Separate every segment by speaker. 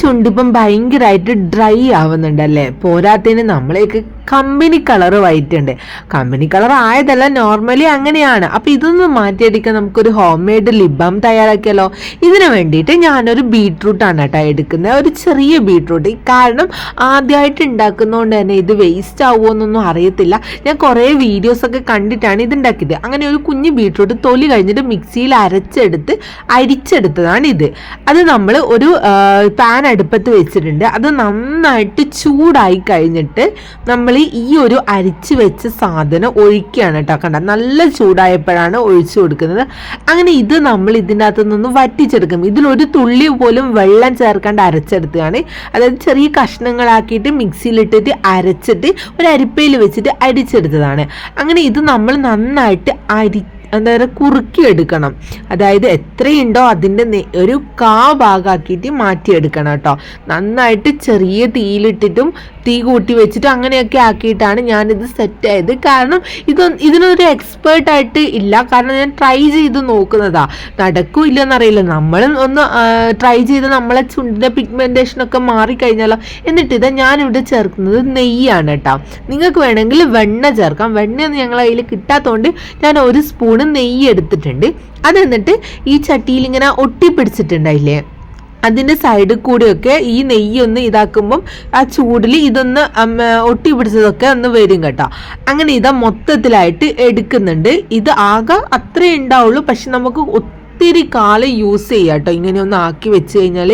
Speaker 1: ചുണ്ടിപ്പം ഭയങ്കരമായിട്ട് ഡ്രൈ ആവുന്നുണ്ടല്ലേ? പോരാത്തതിന് നമ്മളേക്ക് കമ്പനി കളർ വൈറ്റ് ഉണ്ട്. കമ്പനി കളർ ആയതല്ല നോർമലി അങ്ങനെയാണ്. അപ്പോൾ ഇതൊന്ന് മാറ്റിയെടുക്കാൻ നമുക്കൊരു ഹോം മെയ്ഡ് ലിബാം തയ്യാറാക്കിയാലോ? ഇതിനു വേണ്ടിയിട്ട് ഞാനൊരു ബീട്രൂട്ടാണ് കേട്ടോ എടുക്കുന്നത്. ഒരു ചെറിയ ബീട്രൂട്ട് കാരണം ആദ്യമായിട്ട് ഉണ്ടാക്കുന്നതുകൊണ്ട് തന്നെ ഇത് വേസ്റ്റ് ആവുമോ എന്നൊന്നും അറിയത്തില്ല. ഞാൻ കുറേ വീഡിയോസൊക്കെ കണ്ടിട്ടാണ് ഇത് ഉണ്ടാക്കിയത്. അങ്ങനെ ഒരു കുഞ്ഞ് ബീട്രൂട്ട് തൊലി കഴിഞ്ഞിട്ട് മിക്സിയിൽ അരച്ചെടുത്ത് അരിച്ചെടുത്തതാണ് ഇത്. അത് നമ്മൾ ഒരു പാൻ അടുപ്പത്ത് വെച്ചിട്ടുണ്ട്. അത് നന്നായിട്ട് ചൂടായി കഴിഞ്ഞിട്ട് നമ്മൾ ഈ ഒരു അരിച്ച് വെച്ച സാധനം ഒഴിക്കുകയാണ് കേട്ടോ കണ്ട നല്ല ചൂടായപ്പോഴാണ് ഒഴിച്ചു കൊടുക്കുന്നത്. അങ്ങനെ ഇത് നമ്മൾ ഇതിനകത്ത് നിന്ന് വറ്റിച്ചെടുക്കും. ഇതിലൊരു തുള്ളി പോലും വെള്ളം ചേർക്കാണ്ട് അരച്ചെടുത്തുകയാണ് അതായത് ചെറിയ കഷ്ണങ്ങളാക്കിയിട്ട് മിക്സിയിലിട്ടിട്ട് അരച്ചിട്ട് ഒരു അരിപ്പയിൽ വെച്ചിട്ട് അരിച്ചെടുത്തതാണ്. അങ്ങനെ ഇത് നമ്മൾ നന്നായിട്ട് അരി എന്താ പറയുക കുറുക്കിയെടുക്കണം. അതായത് എത്രയുണ്ടോ അതിന്റെ ഒരു കാ ഭാഗമാക്കിയിട്ട് മാറ്റിയെടുക്കണം കേട്ടോ. നന്നായിട്ട് ചെറിയ തീയിലിട്ടിട്ടും തീ കൂട്ടി വെച്ചിട്ടും അങ്ങനെയൊക്കെ ആക്കിയിട്ടാണ് ഞാനിത് സെറ്റ് ആയത്. കാരണം ഇത് ഇതിനൊരു എക്സ്പേർട്ടായിട്ട് ഇല്ല. കാരണം ഞാൻ ട്രൈ ചെയ്ത് നോക്കുന്നതാ. നടക്കും ഇല്ലെന്നറിയില്ല നമ്മൾ ഒന്ന് ട്രൈ ചെയ്ത് നമ്മളെ ചുണ്ടിന്റെ പിഗ്മെന്റേഷനൊക്കെ മാറിക്കഴിഞ്ഞാലോ. എന്നിട്ട് ഇത് ഞാനിവിടെ ചേർക്കുന്നത് നെയ്യാണ് കേട്ടോ. നിങ്ങൾക്ക് വേണമെങ്കിൽ വെണ്ണ ചേർക്കാം. വെണ്ണയൊന്നും ഞങ്ങളെ കയ്യിൽ കിട്ടാത്തതുകൊണ്ട് ഞാൻ ഒരു സ്പൂണ് നെയ്യ് എടുത്തിട്ടുണ്ട്. അത് എന്നിട്ട് ഈ ചട്ടിയിൽ ഇങ്ങനെ ഒട്ടിപ്പിടിച്ചിട്ടുണ്ടായില്ലേ? അതിന്റെ സൈഡിൽ കൂടിയൊക്കെ ഈ നെയ്യ് ഒന്ന് ഇതാക്കുമ്പം ആ ചൂടിൽ ഇതൊന്ന് ഒട്ടി പിടിച്ചതൊക്കെ ഒന്ന് വരും കേട്ടോ. അങ്ങനെ ഇതാ മൊത്തത്തിലായിട്ട് എടുക്കുന്നുണ്ട്. ഇത് ആകെ അത്രേ ഉണ്ടാവുള്ളൂ. പക്ഷെ നമുക്ക് ഒത്തിരി കാലം യൂസ് ചെയ്യാം കേട്ടോ. ഇങ്ങനെ ഒന്ന് ആക്കി വെച്ച് കഴിഞ്ഞാൽ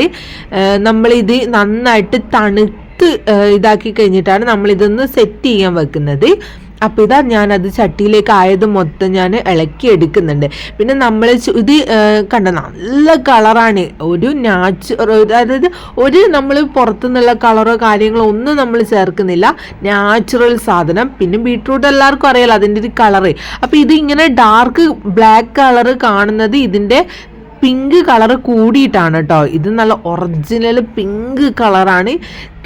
Speaker 1: നമ്മളിത് നന്നായിട്ട് തണുത്ത് ഇതാക്കി കഴിഞ്ഞിട്ടാണ് നമ്മളിതൊന്ന് സെറ്റ് ചെയ്യാൻ വെക്കുന്നത്. അപ്പോൾ ഇതാ ഞാനത് ചട്ടിയിലേക്ക് ആയത് മൊത്തം ഞാൻ ഇളക്കി എടുക്കുന്നുണ്ട്. പിന്നെ നമ്മൾ ഇത് കണ്ട നല്ല കളറാണ്. ഒരു നാച്ചുറൽ അതായത് ഒരു നമ്മൾ പുറത്തുനിന്നുള്ള കളറോ കാര്യങ്ങളോ ഒന്നും നമ്മൾ ചേർക്കുന്നില്ല. നാച്ചുറൽ സാധനം. പിന്നെ ബീട്രൂട്ട് എല്ലാവർക്കും അറിയാലോ അതിന്റെ ഒരു കളറ്. അപ്പോൾ ഇത് ഇങ്ങനെ ഡാർക്ക് ബ്ലാക്ക് കളറ് കാണുന്നത് ഇതിന്റെ പിങ്ക് കളർ കൂടിയിട്ടാണ് കേട്ടോ ഇത് നല്ല ഒറിജിനൽ പിങ്ക് കളറാണ്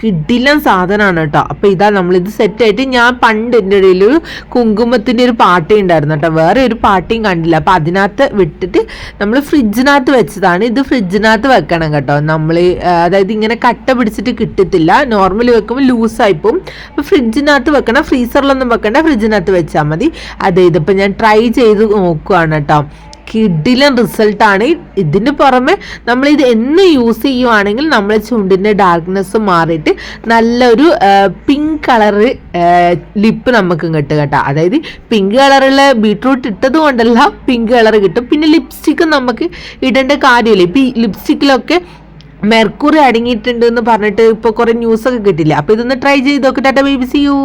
Speaker 1: കിടിലൻ സാധനമാണ് കേട്ടോ അപ്പോൾ ഇതാ നമ്മളിത് സെറ്റായിട്ട് ഞാൻ പണ്ട് എന്റെ ഇടയിൽ കുങ്കുമത്തിന്റെ ഒരു പാട്ടി ഉണ്ടായിരുന്നു കേട്ടോ വേറെ ഒരു പാട്ടിയും കണ്ടില്ല. അപ്പോൾ അതിനകത്ത് വിട്ടിട്ട് നമ്മൾ ഫ്രിഡ്ജിനകത്ത് വെച്ചതാണ്. ഇത് ഫ്രിഡ്ജിനകത്ത് വെക്കണം കേട്ടോ. നമ്മൾ അതായത് ഇങ്ങനെ കട്ട പിടിച്ചിട്ട് കിട്ടത്തില്ല. നോർമലി വെക്കുമ്പോൾ ലൂസായി പോകും അപ്പോൾ ഫ്രിഡ്ജിനകത്ത് വെക്കണം ഫ്രീസറിലൊന്നും വെക്കണ്ട. ഫ്രിഡ്ജിനകത്ത് വെച്ചാൽ മതി. അതെ ഇതിപ്പോൾ ഞാൻ ട്രൈ ചെയ്ത് നോക്കുകയാണ് കേട്ടോ കിഡിലൻ റിസൾട്ടാണ്. ഇതിന് പുറമെ നമ്മൾ ഇത് എന്ന് യൂസ് ചെയ്യുവാണെങ്കിൽ നമ്മളെ ചുണ്ടിന്റെ ഡാർക്ക്നെസ് മാറിയിട്ട് നല്ലൊരു പിങ്ക് കളറ് ലിപ്പ് നമുക്ക് കിട്ടും കേട്ടോ. അതായത് പിങ്ക് കളറുള്ള ബീട്രൂട്ട് ഇട്ടത് കൊണ്ടല്ല പിങ്ക് കളർ കിട്ടും. പിന്നെ ലിപ്സ്റ്റിക്ക് നമുക്ക് ഇടേണ്ട കാര്യമില്ല. ഇപ്പം ഈ ലിപ്സ്റ്റിക്കിലൊക്കെ മെർക്കുറി അടങ്ങിയിട്ടുണ്ട് എന്ന് പറഞ്ഞിട്ട് ഇപ്പോൾ കുറേ ന്യൂസൊക്കെ കിട്ടില്ല? അപ്പോൾ ഇതൊന്ന് ട്രൈ ചെയ്ത് നോക്കിട്ടെ ബേബി സി യു.